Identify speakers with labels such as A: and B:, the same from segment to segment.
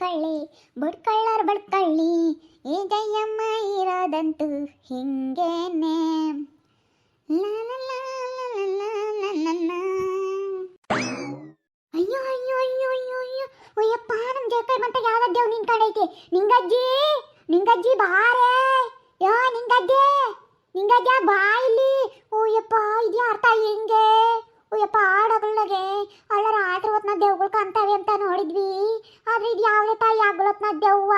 A: ಬಡ್ಕಳ್ಳಿ, ಬಡ್ಕಳ್ಳಾರ್ ಬಡ್ಕಳ್ಳಿ ಈ ಜಯಮ್ಮ ಇರೋದಂತೂ ಹಿಂಗೇನೆ. ಅಯ್ಯೋ ಅಯ್ಯೋ ಅಯ್ಯೋ ಅಯ್ಯೋ ಅಯ್ಯೋ. ಅಯ್ಯಪ್ಪ ನಮ್ಮ ಜೇಕೈ ಮಂತ ಯಾವ ದೇವ್ ನಿನ್ ಕಡೈತಿ ನಿಂಗಜ್ಜಿ ನಿಂಗಜ್ಜಿ ಬಾರೇ. ಯೋ, ನಿಂಗಜ್ಜಿ, ನಿಂಗಜ್ಜ ಬಾಯಿಲಿ ಇಲ್ಲಿ. ಓಯಪ್ಪ ಇದ್ಯಾ ಅರ್ಥ ಹೆಂಗೆ? ಓಯಪ್ಪ ಆಡಗಳಗೆ ಅಲ್ಲರ ಹೊತ್ನ ದೇವ್ಗಳು ಕಾಣ್ತಾವೆ ಅಂತ ನೋಡಿದ್ವಿ. ಆದ್ರೆ ಇದು ಯಾವ್ದೇ ತಾಯಿ ಆಗ್ಗಳತ್ನ ದೆವ್ವ?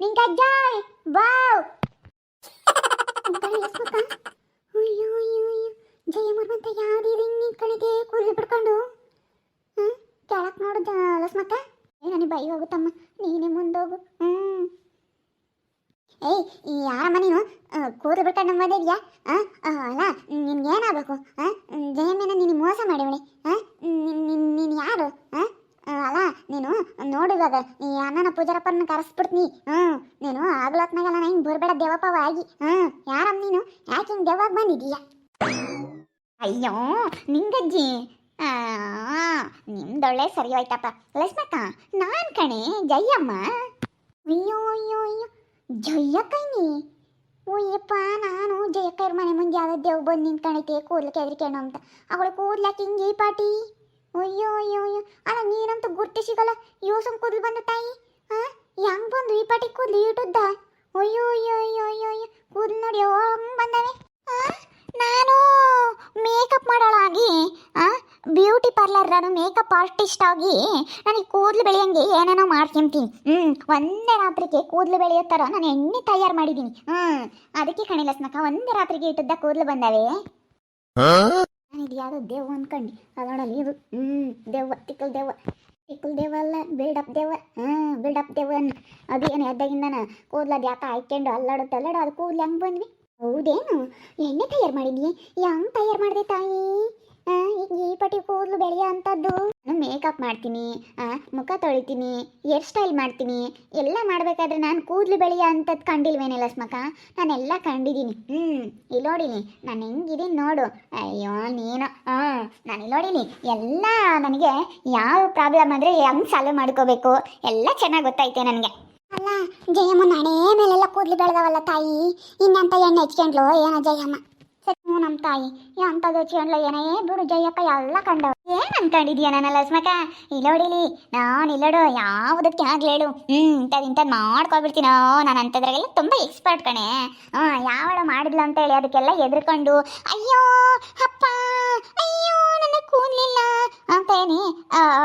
A: ನಿಂಗಜ್ಜ ಬಾವ್ ಅಯ್ಯೋ ಅಯ್ಯೋ ಜಯಮರ್ ಬಂತ ಯಾವ್ದು ಹಿಂಗ್ ನಿಂತ್ಕೊಂಡಿದೆ ಕೂದಲು ಬಿಡ್ಕೊಂಡು ಹ್ಮ್, ಕೆಳಕ್ ನೋಡು ಲಸ್ಮಕ್ಕ ನನಗೆ ಬೈ ಹೋಗುತ್ತಮ್ಮ ನೀನೇ ಮುಂದೋಗು. ಹ್ಮ್. ಏಯ್ ಈ ಯಾರಮ್ಮ ನೀನು? ಕೂದಲು ಬಿಟ್ಕೊಂಡು ನಮ್ಮ ಆ, ಅಲ್ಲ ನಿನ್ಗೆ ಏನಾಗಬೇಕು? ಜಯಮ್ಮನ ನೀನು ಮೋಸ ಮಾಡಿವಳಿ ನೀನು ಯಾರು? ಅಲ್ಲ ನೀನು ನೋಡುವಾಗ ಈ ಅಣ್ಣನ ಪೂಜಾರಪ್ಪನ ಕರೆಸ್ಬಿಡ್ತೀನಿ. ಹ್ಞೂ ನೀನು ಆಗ್ಲತ್ನಾಗೆಲ್ಲ ಹಿಂಗೆ ಬರಬೇಡ ದೇವಪ್ಪವ ಆಗಿ. ಹ್ಞೂ ಯಾರಮ್ಮ ನೀನು? ಯಾಕೆ ಹಿಂಗೆ ದೆವ್ವಾಗ ಬಂದಿದ್ದೀಯ ಅಯ್ಯೋ ನಿಂಗಜ್ಜಿ ನಿಮ್ದೊಳ್ಳೆ ಸರಿ ಹೋಯ್ತಪ್ಪ. ಲಕ್ಷ್ಮಕ್ಕ ನಾನು ಕಣೆ ಜಯ್ಯಮ್ಮ ಅಯ್ಯೋ ಅಯ್ಯೋ ಅಯ್ಯೋ. ಜಯಕ್ಕಯ್ನಿ ಉಯ್ಯಪ್ಪ, ನಾನು ಜಯಕ್ಕಯ್ರ ಮನೆ ಮುಂದೆ ಯಾವ್ದು ದೇವ್ ಬಂದು ನಿಂತ್ಕೊಂಡೈತೆ ಕೂದ್ಲಕ್ಕೆ ಹೆದರಿಕೆಣ್ಣು ಅಂತ. ಅವಳು ಕೂದ್ಲಕ್ಕೆ ಹಿಂಗೆ ಈ ಪಾಟಿ? ಅಯ್ಯೋ ಅಯ್ಯೋ ಅಯ್ಯೋ. ಅಲ್ಲ, ನೀನಂತೂ ಗುರ್ತಿ ಸಿಗಲ್ಲ. ಯೋಸಂ ಕೂದ್ಲು ಬಂದ ತಾಯಿ? ಹಾ ಹೆಂಗ್ ಬಂದು ಈ ಪಾಟಿ ಕೂದ್ಲು? ಇಟ್ಟುದ್ದ? ಅಯ್ಯೋ ಅಯ್ಯೋ ಅಯ್ಯೋ ಅಯ್ಯೋ ಅಯ್ಯೋ. ಕೂದ್ಲು ನೋಡಿ ಹೆಂಗ್ ಬಂದವೆ ಆ, ನಾನು ಮೇಕಪ್ ಮಾಡೋಳಾಗಿ ಆ ಬ್ಯೂಟಿ ಪಾರ್ಲರ್ ನಾನು ಮೇಕಪ್ ಆರ್ಟಿಸ್ಟ್ ಆಗಿ ನನಗೆ ಕೂದಲು ಬೆಳೆಯಂಗೆ ಏನೇನೋ ಮಾಡ್ಕೊಂತೀನಿ ಹ್ಞೂ ಒಂದೇ ರಾತ್ರಿಗೆ ಕೂದಲು ಬೆಳೆಯೋ ಥರ ನಾನು ಎಣ್ಣೆ ತಯಾರು ಮಾಡಿದ್ದೀನಿ ಹ್ಞೂ ಅದಕ್ಕೆ ಕಣಿಲ್ಲ ಸ್ನಕ ಒಂದೇ ರಾತ್ರಿಗೆ ಇಟ್ಟಿದ್ದ ಕೂದಲು ಬಂದವೆ. ನಾನು ಇದು ಯಾವುದೋ ದೇವ್ ಅಂದ್ಕೊಂಡು ಅದರಲ್ಲಿ ಇದು ಹ್ಞೂ ದೆವ್ವ ತಿಕ್ಕಲ್ ದೆವ್ವ. ತಿಕ್ಕಲ್ ದೇವ ಅಲ್ಲ ಬಿಲ್ಡಪ್ ದೇವ ಹ್ಞೂ ಬಿಲ್ಡಪ್ ದೆವ್ವ ಅದು ಏನು ಎದ್ದಾಗಿಂದ ಕೂದಲು ಅದು ಯಾಕೆ ಹಾಕ್ಕೊಂಡು ಅಲ್ಲಾಡುತ್ತೆ ಅಲ್ಲಾಡು ಅದು ಕೂದಲು ಹೆಂಗೆ ಬಂದ್ವಿ? ಹೌದೇನು? ಎಣ್ಣೆ ತಯಾರು ಮಾಡಿದ್ವಿ ಹೆಂಗೆ ತಯಾರು ಮಾಡಿದೆ ತಾಯಿ? ಈ ಪಟಿ ಕೂದಲು ಬೆಳೆಯೋ ಅಂಥದ್ದು. ನಾನು ಮೇಕಪ್ ಮಾಡ್ತೀನಿ ಮುಖ ತೊಳಿತೀನಿ ಹೇರ್ ಸ್ಟೈಲ್ ಮಾಡ್ತೀನಿ, ಎಲ್ಲ ಮಾಡಬೇಕಾದ್ರೆ ನಾನು ಕೂದಲು ಬೆಳೆಯೋ ಅಂಥದ್ದು ಕಂಡಿಲ್ವೇನಿಲ್ಲ ಸ್ಮಕ? ನಾನೆಲ್ಲ ಕಂಡಿದ್ದೀನಿ. ಹ್ಞೂ ಇಲ್ಲಿ ನೋಡಿನಿ, ನಾನು ಹೆಂಗಿದ್ದೀನಿ ನೋಡು. ಅಯ್ಯೋ, ನೀನು ಹಾಂ ನಾನು ಇಲ್ಲಿ ನೋಡಿನಿ, ಎಲ್ಲ ನನಗೆ ಯಾವ ಪ್ರಾಬ್ಲಮ್ ಅಂದರೆ ಹೆಂಗೆ ಸಾಲ್ವ್ ಮಾಡ್ಕೋಬೇಕು? ಎಲ್ಲ ಚೆನ್ನಾಗಿ ಗೊತ್ತೈತೆ ನನಗೆ. ಅಲ್ಲ, ಜಯಮ್ಮ, ನಾನೇ ಮೇಲೆಲ್ಲ ಕೂದಲು ಬೆಳೆದವಲ್ಲ ತಾಯಿ? ಇನ್ನಂತ ಎಣ್ಣೆ ಹೆಚ್ಕೊಂಡ್ಲು, ಏನೋ ಜಯಮ್ಮ? ತಾಯಿ ಎಂಥದ್ದು ಹಚ್ಕೊಂಡ್ಲು ಏನೇ ಬಿಡು ಜಯಕ್ಕ ಎಲ್ಲ ಕಂಡವ ಏನ್ ಅನ್ಕೊಂಡಿದ್ಯಾ ನನ್ನ ಲಸ್ಮಕ ಇಲ್ಲೋಡಿಲಿ ನಾನು ಇಲ್ಲೋಡು ಯಾವುದಕ್ಕೆ ಆಗ್ಲೇಳು ಹ್ಮ್ ಇಂಥದ್ದು ಇಂಥದ್ದು ಮಾಡ್ಕೊಬಿಡ್ತೀನೋ ನಾನು ಅಂಥದ್ರಾಗೆಲ್ಲ ತುಂಬಾ ಎಕ್ಸ್ಪರ್ಟ್ ಕಣೆ. ಹಾಂ ಯಾವಳ ಮಾಡಿದ್ಲು ಅಂತ ಹೇಳಿ ಅದಕ್ಕೆಲ್ಲ ಎದ್ರಕೊಂಡು, ಅಯ್ಯೋ ಅಂತ ಏನಿ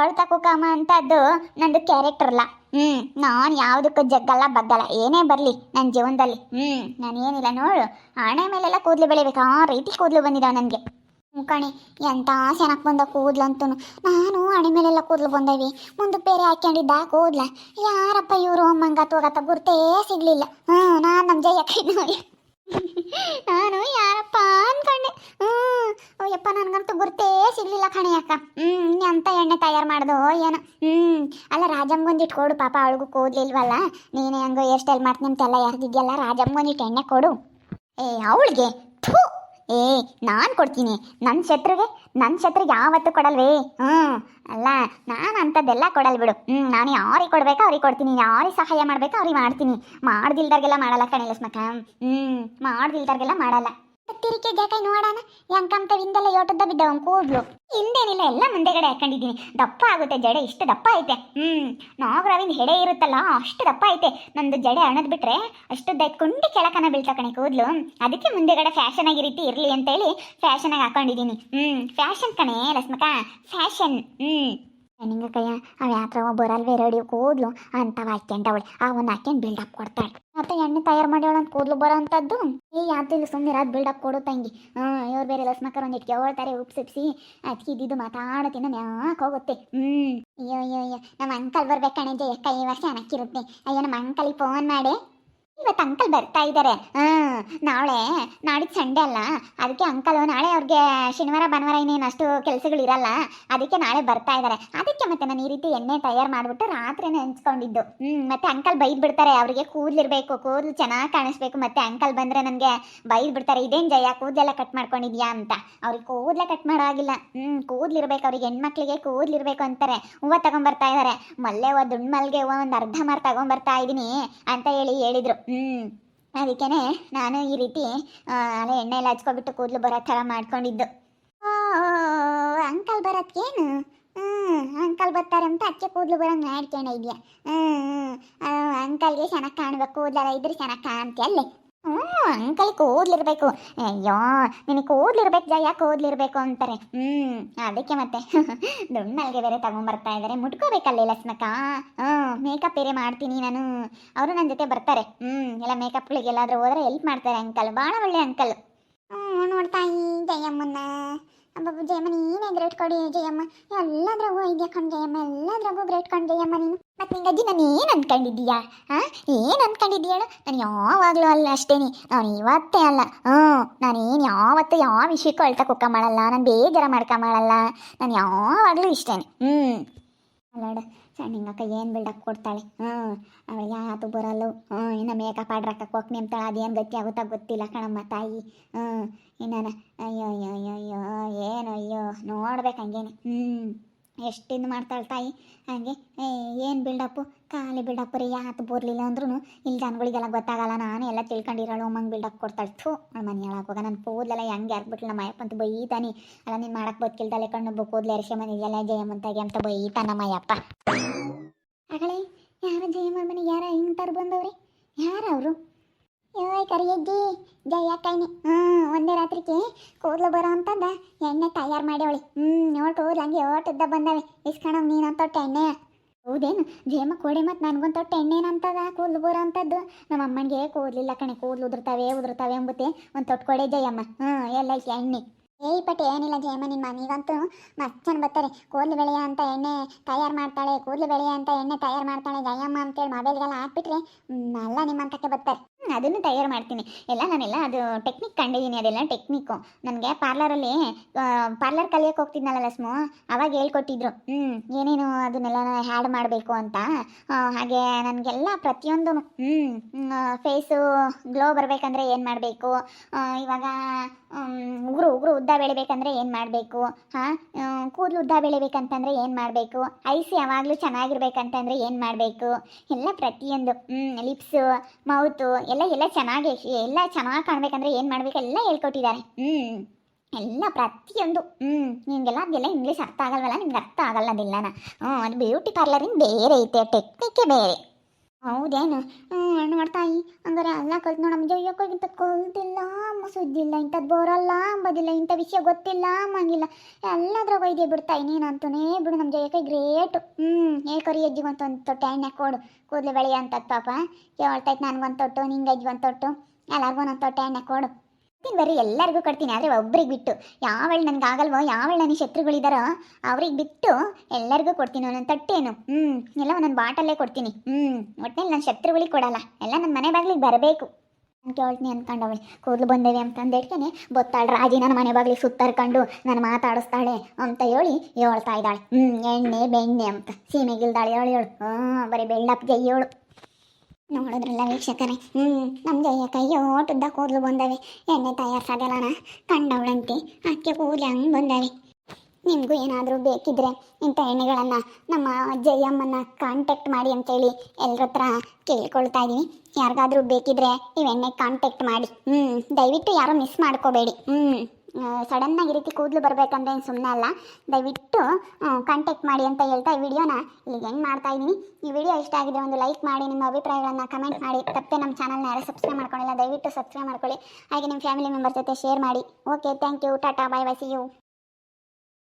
A: ಅಳ್ತಾ ಕುಕಮ್ಮ ಅಂತದ್ದು ನಂದು ಕ್ಯಾರೆಕ್ಟರ್ ಅಲ್ಲ. ಹ್ಞೂ ನಾನು ಯಾವುದಕ್ಕೂ ಜಗ್ಗಲ್ಲ, ಬಗ್ಗಲ್ಲ. ಏನೇ ಬರಲಿ ನನ್ನ ಜೀವನದಲ್ಲಿ. ಹ್ಞೂ ನಾನು ಏನಿಲ್ಲ ನೋಡು. ಹಣೆ ಮೇಲೆಲ್ಲ ಕೂದಲು ಬೆಳಿಬೇಕು. ಆ ರೀತಿ ಕೂದಲು ಬಂದಿದ್ದಾವೆ ನನಗೆ. ಕಣೆ, ಎಂತ ಚೆನ್ನಾಗಿ ಬಂದ ಕೂದ್ಲು ಅಂತೂ ನಾನು ಹಣೆ ಮೇಲೆಲ್ಲ ಕೂದಲು ಬಂದವಿ. ಮುಂದೆ ಬೇರೆ ಹಾಕ್ಯಂಡಿದ್ದ ಕೂದ್ಲ. ಯಾರಪ್ಪ ಇವರು ಅಮ್ಮಂಗ ತೋಗತ್ತ ಗುರ್ತೇ ಸಿಗಲಿಲ್ಲ. ಹ್ಞೂ ನಾನು ನಮ್ಮ ಜಯ ಕೈ ನೋಡಿ. ನಾನು ಯಾರಪ್ಪ ಅನ್ಕೊಂಡೆ. ಹ್ಞೂ ಅಯ್ಯಪ್ಪ, ನನಗಂತೂ ಗುರ್ತೇ ಸಿಗಲಿಲ್ಲ ಕಣೆ ಅಕ್ಕ. ಹ್ಞೂ ಎಣ್ಣೆ ತಯಾರು ಮಾಡ್ದು ಏನು. ಹ್ಮ್, ಅಲ್ಲ ರಾಜಮ್ಮಗೊಂದಿಟ್ಟು ಕೊಡು, ಪಾಪ ಅವಳಿಗೂ ಕೂದ್ಲಿಲ್ವಲ್ಲ? ನೀನೇ ಹಂಗೋ ಹೇರ್ ಸ್ಟೈಲ್ ಮಾಡ್ತೀನಿ ಅಂತೆಲ್ಲ ಯಾರ್ದಿದ್ಯಲ್ಲ ರಾಜಮ್ಮಗೊಂದಿಟ್ಟು ಎಣ್ಣೆ ಕೊಡು. ಏ, ಅವಳಿಗೆ? ಥೂ! ಏ, ನಾನು ಕೊಡ್ತೀನಿ. ನನ್ನ ಶತ್ರುಗೆ? ನನ್ನ ಶತ್ರುಗೆ ಯಾವತ್ತು ಕೊಡಲ್ವೇ? ಹ್ಞೂ ಅಲ್ಲ, ನಾನು ಅಂಥದ್ದೆಲ್ಲ ಕೊಡಲ್ ಬಿಡು. ಹ್ಞೂ ನಾನು ಯಾರಿಗೆ ಕೊಡ್ಬೇಕು ಅವ್ರಿಗೆ ಕೊಡ್ತೀನಿ. ಯಾರಿಗೆ ಸಹಾಯ ಮಾಡ್ಬೇಕು ಅವ್ರಿಗೆ ಮಾಡ್ತೀನಿ. ಮಾಡ್ದಿಲ್ದಾರ್ಗೆಲ್ಲ ಮಾಡಲ್ಲ ಕಣಿಲ್ಲ ಮಕ್ಕ ಹ್ಞೂ ಮಾಡ್ದಿಲ್ದಾರ್ಗೆಲ್ಲ ಮಾಡಲ್ಲ. ತಿರಿಕೆ ಜಾಕಾಯ್ ನೋಡೋಣ. ಹೆಂಕಂತವಿಂದೆಲ್ಲ ಯೋಟದ ಬಿದ್ದವ ಕೂದ್ಲು. ಹಿಂದೇನಿಲ್ಲ, ಎಲ್ಲ ಮುಂದೆಗಡೆ ಹಾಕೊಂಡಿದ್ದೀನಿ. ದಪ್ಪ ಆಗುತ್ತೆ ಜಡೆ, ಇಷ್ಟು ದಪ್ಪ ಐತೆ. ಹ್ಮ್, ನಾಗರವಿಂದ ಹೆಡೆ ಇರುತ್ತಲ್ಲ, ಅಷ್ಟು ದಪ್ಪ ಐತೆ. ನಂದು ಜಡೆ ಅಣದ್ ಬಿಟ್ರೆ ಅಷ್ಟು ದೈತ್ಕೊಂಡು ಕೆಳಕನ ಬೀಳ್ತಾ ಕಣೆ ಕೂದ್ಲು. ಅದಕ್ಕೆ ಮುಂದೆಗಡೆ ಫ್ಯಾಷನ್ ಆಗಿ ರೀತಿ ಇರಲಿ ಅಂತೇಳಿ ಫ್ಯಾಷನ್ ಆಗಿ ಹಾಕೊಂಡಿದ್ದೀನಿ. ಹ್ಮ್, ಫ್ಯಾಷನ್ ಕಣೆ ಲಸ್ಮಕ ಫ್ಯಾಷನ್. ಹ್ಮ್. ನಿಂಗ ಕೈಯ ಅವ ಯಾತ್ರವ ಬರಲ್ವೇ ರೆಡಿ ಕೂದ್ಲು ಅಂತವ ಅವಳು. ಆ ಒಂದು ಬಿಲ್ಡ್ ಬಿಲ್ಡಪ್ ಕೊಡ್ತಾಳೆ ಮತ್ತೆ ಎಣ್ಣೆ ತಯಾರು ಮಾಡ್ಯಾಳ ಅಂತ ಕೂದ್ಲು ಬರೋ ಅಂಥದ್ದು ಏ ಇಲ್ಲಿ ಇಲ್ಲ ಸುಮ್ಮನೆ ರಾತ್ ಬಿಲ್ಡಪ್ ಕೊಡು ತಂಗಿ. ಇವ್ರು ಬೇರೆ ಲಸ್ಮಕರ್ ಒಂದು ಇಟ್ಕೆ. ಹೇಳ್ತಾರೆ ಉಪ್ಸಿಪ್ಸಿ ಅದಕ್ಕೆ ಇದ್ದಿದ್ದು ಮಾತಾಡೋತಿನ ಮ್ಯಾಕ್ ಹೋಗುತ್ತೆ? ಹ್ಞೂ ಅಯ್ಯೋ ಅಯ್ಯೋ ಅಯ್ಯೋ. ನಮ್ಮ ಅಂಕಲ್ ಬರ್ಬೇಕಣೆ ಕಣೆ ಜಯಕ್ಕ ಈ ವರ್ಷ ಅನಕ್ಕಿರುತ್ತೆ. ಅಯ್ಯೋ ನಮ್ಮ ಅಂಕಲಿಗೆ ಫೋನ್ ಮಾಡಿ. ಇವತ್ತು ಅಂಕಲ್ ಬರ್ತಾ ಇದ್ದಾರೆ ಆ ನಾಳೆ, ನಾಡಿದ್ದು ಸಂಡೇ ಅಲ್ಲ. ಅದಕ್ಕೆ ಅಂಕಲ್ ನಾಳೆ ಅವ್ರಿಗೆ ಶನಿವಾರ, ಭಾನುವಾರ ಇನ್ನೇನು ಅಷ್ಟು ಕೆಲಸಗಳು ಇರಲ್ಲ. ಅದಕ್ಕೆ ನಾಳೆ ಬರ್ತಾ ಇದ್ದಾರೆ ಅದಕ್ಕೆ ಮತ್ತೆ ನಾನು ಈ ರೀತಿ ಎಣ್ಣೆ ತಯಾರು ಮಾಡಿಬಿಟ್ಟು ರಾತ್ರಿನೇ ಹಂಚ್ಕೊಂಡಿದ್ದು ಹ್ಮ್, ಮತ್ತೆ ಅಂಕಲ್ ಬೈದ್ ಬಿಡ್ತಾರೆ ಅವರಿಗೆ ಕೂದ್ಲಿರ್ಬೇಕು, ಕೂದಲು ಚೆನ್ನಾಗಿ ಕಾಣಿಸ್ಬೇಕು. ಮತ್ತೆ ಅಂಕಲ್ ಬಂದ್ರೆ ನನಗೆ ಬೈದ್ ಬಿಡ್ತಾರೆ ಇದೇನ್ ಜಯ, ಕೂದಲೆಲ್ಲ ಕಟ್ ಮಾಡ್ಕೊಂಡಿದ್ಯಾ? ಅಂತ. ಅವ್ರಿಗೆ ಕೂದಲೇ ಕಟ್ ಮಾಡೋ ಆಗಿಲ್ಲ ಹ್ಮ್, ಕೂದ್ಲಿರ್ಬೇಕು. ಅವ್ರಿಗೆ ಹೆಣ್ಮಕ್ಳಿಗೆ ಕೂದ್ಲಿರ್ಬೇಕು ಅಂತಾರೆ. ಹೂವ ತಗೊಂಬರ್ತಾ ಇದ್ದಾರೆ ಮಲ್ಲೆ ಹೂವ ದುಂಡ್ ಮಲ್ಗೆ ಹೂವ ಒಂದು ಅರ್ಧ ಮಾರು ತಗೊಂಬರ್ತಾ ಇದೀನಿ ಅಂತ ಹೇಳಿ ಹೇಳಿದ್ರು. ಹ್ಮ್. ಅದಕ್ಕೇನೆ ನಾನು ಈ ರೀತಿ ಅಲ್ಲೇ ಎಣ್ಣೆ ಎಲ್ಲ ಹಚ್ಕೊಬಿಟ್ಟು ಕೂದಲು ಬರೋ ಥರ ಮಾಡ್ಕೊಂಡಿದ್ದು. ಓ, ಅಂಕಲ್ ಬರೋದ್ಕೇನು? ಹ್ಞೂ ಅಂಕಲ್ ಬರ್ತಾರೆ ಅಂತ ಅಚ್ಚೆ ಕೂದಲು ಬರೋಂಗೆ ಮಾಡ್ಕೊಂಡೆ ಇದೆಯಾ? ಹ್ಞೂ ಅಂಕಲ್ಗೆ ಚೆನ್ನಾಗಿ ಕಾಣ್ಬೇಕು, ಕೂದಲೆಲ್ಲ ಇದ್ರೆ ಚೆನ್ನಾಗಿ ಕಾಣ್ತೀಯಲ್ಲೇ ಹ್ಞೂ ಅಂಕಲ್ ಕೂದ್ಲಿರ್ಬೇಕು. ಅಯ್ಯೋ ನಿನಗೆ ಕೂದ್ಲಿರ್ಬೇಕು ಜಯ, ಕೂದ್ಲಿರ್ಬೇಕು ಅಂತಾರೆ. ಹ್ಞೂ ಅದಕ್ಕೆ ಮತ್ತೆ. ದುಣ್ಣಲ್ಗೆ ಬೇರೆ ತಗೊಂಬರ್ತಾ ಇದ್ದಾರೆ ಮುಟ್ಕೋಬೇಕಲ್ಲ ಲಕ್ಷ್ಮಕ್ಕ ಹ್ಞೂ ಮೇಕಪ್ ಬೇರೆ ಮಾಡ್ತೀನಿ ನಾನು. ಅವರು ನನ್ನ ಜೊತೆ ಬರ್ತಾರೆ. ಹ್ಞೂ ಎಲ್ಲ ಮೇಕಪ್ಗಳಿಗೆಲ್ಲಾದರೂ ಹೋದ್ರೆ ಹೆಲ್ಪ್ ಮಾಡ್ತಾರೆ ಅಂಕಲ್. ಭಾಳ ಒಳ್ಳೆ ಅಂಕಲ್. ಹ್ಞೂ ನೋಡ್ತಾಯಿ ಜಯಮ್ಮನ್ನ. ಅಬ್ಬಬ್ಬ ಜಯಮ್ಮ ನೀನೇ ಗ್ರೇಟ್ ಕೊಡಿ ಜಯಮ್ಮ. ಎಲ್ಲದ್ರಾಗೂ ಇದೆಯಾ ಕಣ್ ಜಯಮ್ಮ, ಎಲ್ಲದ್ರಾಗೂ ಗ್ರೇಟ್ ಕಣ್ ಜಯಮ್ಮ ನೀನು. ಮತ್ತೆ ನಿಂಗೆ ಅಜ್ಜಿ, ನಾನು ಏನು ಅನ್ಕೊಂಡಿದ್ದೀಯಾ? ಹಾಂ ಏನು ಅಂದ್ಕೊಂಡಿದ್ದೀಯಳು ನಾನು ಯಾವಾಗಲೂ ಅಲ್ಲ ಅಷ್ಟೇನಿ ನಾನು ಇವತ್ತೇ ಅಲ್ಲ. ಹ್ಞೂ, ನಾನು ಏನು ಯಾವತ್ತೂ ಯಾವ ವಿಷಯಕ್ಕೂ ಅಳ್ತಾ ಕುಕ್ಕ ಮಾಡಲ್ಲ. ನಾನು ಬೇಜಾರ ಮಾಡ್ಕೊಂಬಳಲ್ಲ ನಾನು ಯಾವಾಗಲೂ ಇಷ್ಟೇನೆ. ಹ್ಞೂ ಅಲ್ಲಾಡ ಸಣ್ಣಿಂಗಕ್ಕ ಏನು ಬಿಲ್ಡಪ್ ಕೊಡ್ತಾಳೆ? ಹ್ಮ್ ಅವಳಿಗೆ ಯಾತು ಬರಲ್ಲು? ಹ್ಞೂ, ಇನ್ನು ಮೇಕಪ್ ಆಡ್ರಕ್ಕ ಕೊಕ್ ನಿಮ್ತಾಳೆ ಅದೇನು ಗತಿ ಆಗುತ್ತಾ ಗೊತ್ತಿಲ್ಲ ಕಣಮ್ಮ ತಾಯಿ. ಹ್ಞೂ. ಇನ್ನಾನ? ಅಯ್ಯೋ ಅಯ್ಯೋ ಅಯ್ಯೋ ಅಯ್ಯೋ ಏನು ಅಯ್ಯೋ. ನೋಡ್ಬೇಕು ಹಂಗೇನೆ. ಹ್ಞೂ. ಎಷ್ಟು ಇದು ಮಾಡ್ತಾಳೆ ತಾಯಿ? ಹಾಗೆ ಏನು ಬಿಲ್ಡಪ್ಪು ಖಾಲಿ ಬಿಲ್ಡಪ್ ರೀ, ಯಾತು ಬರಲಿಲ್ಲ ಅಂದ್ರೂ ಇಲ್ಲಿ ಜನಗಳಿಗೆಲ್ಲ ಗೊತ್ತಾಗಲ್ಲ. ನಾನು ಎಲ್ಲ ತಿಳ್ಕೊಂಡಿರೋಳು ಅಮ್ಮಂಗೆ ಬಿಲ್ಡಪ್ ಕೊಡ್ತಾಳೆ. ಥೂ ಮನೆ ಹೇಳಕ್ಕೆ ಹೋಗ. ನನ್ನ ಕೂದಲೆಲ್ಲ ಹೆಂಗೆ ಯಾರ್ಬಿಟ್ಲು ನಮ್ಮ ಅಯ್ಯಪ್ಪ ಅಂತ ಬೈತಾನೆ. ಅಲ್ಲ, ನೀನು ಮಾಡಕ್ಕೆ ಬದುಕಿಲ್ದಲೆ ಕಣ್ಣು ಕೂದಲು ಎರ್ಸೆ ಮನೆಗೆಲ್ಲ ಜಯಮಂತಾಗಿ ಅಂತ ಬೈತಾ ನಮ್ಮ ಅಯ್ಯಪ್ಪ. ಅಗಳೇ, ಯಾರ ಜಯಮ್ಮ ಮನೆ ಯಾರ ಹಿಂಗೆ ಬಂದವ್ರಿ ಯಾರು ಅವರು ಕರಿಯಜ್ಜಿ ಜಯ ಕೈನಿ ಹ್ಞೂ ಒಂದೇ ರಾತ್ರಿಗೆ ಕೂದಲು ಬರೋ ಅಂತಂದ. ಎಣ್ಣೆ ತಯಾರು ಮಾಡ್ಯವಳಿ. ಹ್ಞೂ ನೋಡಿ ಕೂದಲು ಹಂಗೆ ಓಟದ್ದ ಬಂದವೆ. ನೀನು ತೊಟ್ಟೆ ಎಣ್ಣೆ. ಹೌದೇನು? ಜೇಮ ಕೊಡಿ ಮತ್ತು ತೊಟ್ಟೆ ಎಣ್ಣೆನಂತದ ಕೂದಲು ಬರೋ ಅಂಥದ್ದು ನಮ್ಮ ಅಮ್ಮನಿಗೆ ಕೂದಲಿಲ್ಲ ಕಣೆ ಕೂದಲು ಉದುರ್ತಾವೆ ಉದುರ್ತಾವೆ ಎಂಬುತ್ತೆ ಒಂದು ತೊಟ್ಟು ಕೊಡೆ ಜಯಮ್ಮ. ಹ್ಞೂ ಎಲ್ಲ ಎಣ್ಣೆ. ಏಯ್ ಪಟ್ ಏನಿಲ್ಲ ಜಯಮ್ಮ ನಿಮ್ಮ ಮನೆಗಂತೂ ಚೆಂದ ಬರ್ತಾರೆ ಕೂದಲು ಬೆಳೆಯ ಅಂತ ಎಣ್ಣೆ ತಯಾರು ಮಾಡ್ತಾಳೆ ಕೂದಲು ಬೆಳೆಯ ಅಂತ ಎಣ್ಣೆ ತಯಾರು ಮಾಡ್ತಾಳೆ ಜಯಮ್ಮ ಅಂತೇಳಿ ಮೊಬೈಲ್ಗೆಲ್ಲ ಹಾಕ್ಬಿಟ್ರೆ ಹ್ಮ್, ಎಲ್ಲ ನಿಮ್ಮಂತಕ್ಕೆ ಬರ್ತಾರೆ ಹ್ಮ್, ಅದನ್ನು ತಯಾರು ಮಾಡ್ತೀನಿ. ಎಲ್ಲ ನಾನೆಲ್ಲ ಅದು ಟೆಕ್ನಿಕ್ ಕಂಡಿದ್ದೀನಿ ಅದೆಲ್ಲ ಟೆಕ್ನಿಕ್ಕು ನನಗೆ ಪಾರ್ಲರಲ್ಲಿ ಪಾರ್ಲರ್ ಕಲಿಯೋಕೆ ಹೋಗ್ತಿದ್ನಲ್ಲ ಲಸ್ಮು ಅವಾಗ ಹೇಳ್ಕೊಟ್ಟಿದ್ರು. ಹ್ಞೂ ಏನೇನು ಅದನ್ನೆಲ್ಲ ಹ್ಯಾಡ್ ಮಾಡಬೇಕು ಅಂತ. ಹಾಗೆ ನನಗೆಲ್ಲ ಪ್ರತಿಯೊಂದು ಹ್ಞೂ ಫೇಸು ಗ್ಲೋ ಬರಬೇಕಂದ್ರೆ ಏನು ಮಾಡಬೇಕು? ಇವಾಗ ಉಗುರು ಉಗುರು ಉದ್ದ ಬೆಳಿಬೇಕಂದ್ರೆ ಏನು ಮಾಡಬೇಕು? ಹಾಂ ಕೂದಲು ಉದ್ದ ಬೆಳಿಬೇಕಂತಂದ್ರೆ ಏನು ಮಾಡಬೇಕು? ಐಸ್ ಯಾವಾಗಲೂ ಚೆನ್ನಾಗಿರ್ಬೇಕಂತಂದ್ರೆ ಏನು ಮಾಡಬೇಕು? ಎಲ್ಲ ಪ್ರತಿಯೊಂದು ಲಿಪ್ಸು ಮೌತು ಎಲ್ಲ ಎಲ್ಲ ಚೆನ್ನಾಗಿ ಎಲ್ಲ ಚೆನ್ನಾಗಿ ಕಾಣಬೇಕಂದ್ರೆ ಏನು ಮಾಡಬೇಕು? ಎಲ್ಲ ಹೇಳ್ಕೊಟ್ಟಿದ್ದಾರೆ. ಹ್ಞೂ ಎಲ್ಲ ಪ್ರತಿಯೊಂದು. ಹ್ಞೂ ನಿಮಗೆಲ್ಲ ಅದೆಲ್ಲ ಇಂಗ್ಲೀಷ್ ಅರ್ಥ ಆಗಲ್ವಲ್ಲ? ನಿಮ್ಗೆ ಅರ್ಥ ಆಗಲ್ಲ ಅದಿಲ್ಲನ ಹ್ಞೂ ಅದು ಬ್ಯೂಟಿ ಪಾರ್ಲರಿಂಗ್ ಬೇರೆ ಐತೆ ಟೆಕ್ನಿಕ್ಕೇ ಬೇರೆ. ಹೌದೇನು? ಹ್ಞೂ ನೋಡ್ತಾಯಿ ಹಂಗಾರೆ ಎಲ್ಲ ಕಲ್ತು ನೋಡಮ್ಮ ಜಯ್ಯಕ್ಕೋ ಇಂಥ ಅಮ್ಮ. ಸುದ್ದಿಲ್ಲ ಇಂಥದ್ದು ಬೋರಲ್ಲ ಅಂಬೋದಿಲ್ಲ ಇಂಥ ವಿಷಯ ಗೊತ್ತಿಲ್ಲ ಅಮ್ಮಂಗಿಲ್ಲ ಎಲ್ಲದ್ರಾಗ ಒಯ್ದೆ ಬಿಡ್ತಾಯಿ ನೀನಂತೂನೇ. ಬಿಡು ನಮ್ಮ ಜೊಯ್ಯಕ್ಕೆ ಗ್ರೇಟು. ಹ್ಞೂ ಏ ಕರಿ ಅಜ್ಜಿಗೆ ಒಂದು ತೊಟ್ಟೆ ಎಣ್ಣೆ ಕೊಡು. ಕೂದಲು ಬೆಳೆಯ ಅಂತದ್ ಪಾಪ. ಕೇಳ್ತೈತೆ ನನಗೊಂದು ತೊಟ್ಟು ನಿಂಗೆ ಅಜ್ಜಿ ಒಂದು ತೊಟ್ಟು. ಎಲ್ಲರಿಗೂ ಒಂದೊಂದು ತೊಟ್ಟೆ ಎಣ್ಣೆ ಕೊಡು. ಕೊಡ್ತೀನಿ ಬರ್ರಿ, ಎಲ್ಲರಿಗೂ ಕೊಡ್ತೀನಿ ಆದರೆ ಒಬ್ರಿಗೆ ಬಿಟ್ಟು. ಯಾವಳು ನನಗೆ ಆಗಲ್ವೋ, ಯಾವಳು ನನಗೆ ಶತ್ರುಗಳಿದಾರೋ, ಅವ್ರಿಗೆ ಬಿಟ್ಟು ಎಲ್ಲರಿಗೂ ಕೊಡ್ತೀನಿ ಒಂದೊಂದು ತಟ್ಟೇನು ಹ್ಞೂ ಎಲ್ಲ ಒಂದೊಂದು ಬಾಟಲ್ಲೇ ಕೊಡ್ತೀನಿ. ಹ್ಞೂ ಒಟ್ಟಿನಲ್ಲಿ ನನ್ನ ಶತ್ರುಗಳಿಗೆ ಕೊಡಲ್ಲ. ಎಲ್ಲ ನನ್ನ ಮನೆ ಬಾಗಿಲಿಗೆ ಬರಬೇಕು. ಕೇಳ್ತೀನಿ ಅಂದ್ಕೊಂಡವಳು ಕೂದಲು ಬಂದೇವೆ ಅಂತಂದು ಹೇಳ್ತೇನೆ. ಬೊತ್ತಾಳು ರಾಜಿ ನನ್ನ ಮನೆ ಬಾಗಿಲಿಗೆ ಸುತ್ತರ್ಕೊಂಡು ನಾನು ಮಾತಾಡಿಸ್ತಾಳೆ ಅಂತ ಹೇಳಿ ಹೇಳ್ತಾ ಇದ್ದಾಳೆ. ಹ್ಞೂ ಎಣ್ಣೆ, ಬೆಣ್ಣೆ ಅಂತ. ಸೀಮೆಗಿಲ್ದಾಳೆ. ಹೇಳು ಹೇಳು. ಹ್ಞೂ ಬರೀ ಬೆಳ್ಳಪ್ಪ ಜೈ ಹೇಳು. ನೋಡಿದ್ರಲ್ಲ ವೀಕ್ಷಕರೇ. ಹ್ಞೂ ನಮ್ಮ ಕೈಯೋ ಓಟುದ್ದ ಕೂದಲು ಬಂದವೆ. ಎಣ್ಣೆ ತಯಾರಿಸೋದಲ್ಲನ ಕಂಡವಳಂತೆ. ಅಕ್ಕೆ ಕೂದಲು ಹಂಗೆ ಬಂದವೆ? ನಿಮಗೂ ಏನಾದರೂ ಬೇಕಿದ್ರೆ ಇಂಥ ಎಣ್ಣೆಗಳನ್ನು ನಮ್ಮ ಜಯಮ್ಮನ ಕಾಂಟ್ಯಾಕ್ಟ್ ಮಾಡಿ ಅಂತೇಳಿ ಎಲ್ಲರ ಹತ್ರ ಕೇಳ್ಕೊಳ್ತಾ ಇದ್ದೀನಿ ಯಾರಿಗಾದರೂ ಬೇಕಿದ್ರೆ ನೀವು ಎಣ್ಣೆ ಕಾಂಟ್ಯಾಕ್ಟ್ ಮಾಡಿ. ಹ್ಞೂ ದಯವಿಟ್ಟು ಯಾರೂ ಮಿಸ್ ಮಾಡ್ಕೋಬೇಡಿ. ಹ್ಞೂ ಸಡನ್ನಾಗಿ ಈ ರೀತಿ ಕೂದಲು ಬರಬೇಕಂದ್ರೆ ಏನು ಸುಮ್ಮನೆ ಅಲ್ಲ. ದಯವಿಟ್ಟು ಕಾಂಟ್ಯಾಕ್ಟ್ ಮಾಡಿ ಅಂತ ಹೇಳ್ತಾ ಈ ವಿಡಿಯೋನ. ಇಲ್ಲಿಗೆ ಹೆಂಗೆ ಮಾಡ್ತಾ ಇದ್ದೀನಿ. ಈ ವಿಡಿಯೋ ಇಷ್ಟ ಆಗಿದೆ ಒಂದು ಲೈಕ್ ಮಾಡಿ, ನಿಮ್ಮ ಅಭಿಪ್ರಾಯಗಳನ್ನು ಕಮೆಂಟ್ ಮಾಡಿ. ತಪ್ಪೇ ನಮ್ಮ ಚಾನಲ್ನ ಯಾರು ಸಬ್ಸ್ಕ್ರೈಬ್ ಮಾಡ್ಕೊಳ್ಳಿಲ್ಲ ದಯವಿಟ್ಟು ಸಬ್ಸ್ಕ್ರೈಬ್ ಮಾಡ್ಕೊಳ್ಳಿ. ಹಾಗೆ ನಿಮ್ಮ ಫ್ಯಾಮಿಲಿ ಮೆಂಬರ್ ಜೊತೆ ಶೇರ್ ಮಾಡಿ. Okay thank you tata bye bye see you